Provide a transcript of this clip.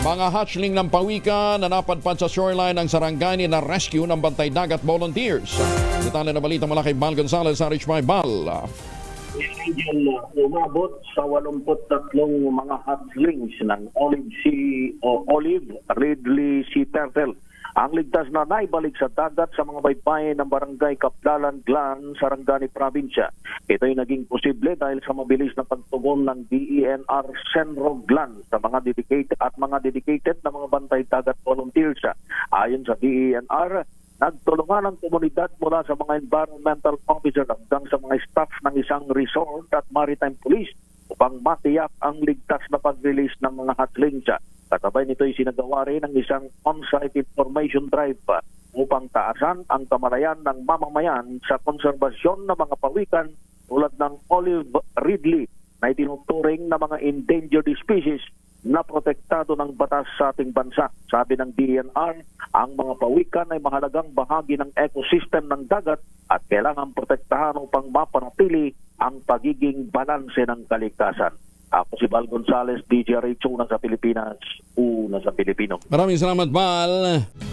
Mga hatchling ng pawika na napadpad sa shoreline ng Sarangani na rescue ng Bantay Dagat Volunteers. Detalye na balita mula kay Bal Gonzalez sa Rich Bal. Indian uh, umabot sa 83 mga hatchlings ng olive sea o olive Ridley Sea Turtle. Ang ligtas na naibalik sa dagat sa mga baybayin ng barangay Kaplalan, Glan, Sarangani Provincia. Ito ay naging posible dahil sa mabilis na pagtugon ng DENR Senro Glan sa mga dedicated at mga dedicated na mga bantay dagat volunteers. Ayon sa DENR, Nagtulungan ang komunidad mula sa mga environmental officer hanggang sa mga staff ng isang resort at maritime police upang matiyak ang ligtas na pag-release ng mga hatchlings. Katabay nito ay sinagawa rin ng isang on-site information drive pa upang taasan ang kamalayan ng mamamayan sa konserbasyon ng mga pawikan tulad ng olive ridley na itinuturing na mga endangered species na protektado ng batas sa ating bansa. Sabi ng DNR, ang mga pawikan ay mahalagang bahagi ng ecosystem ng dagat at kailangan protektahan upang mapanatili ang pagiging balanse ng kaligtasan. Ako si Val Gonzales, DJ Ray Una sa Pilipinas, una sa Pilipino. Maraming salamat, Bal.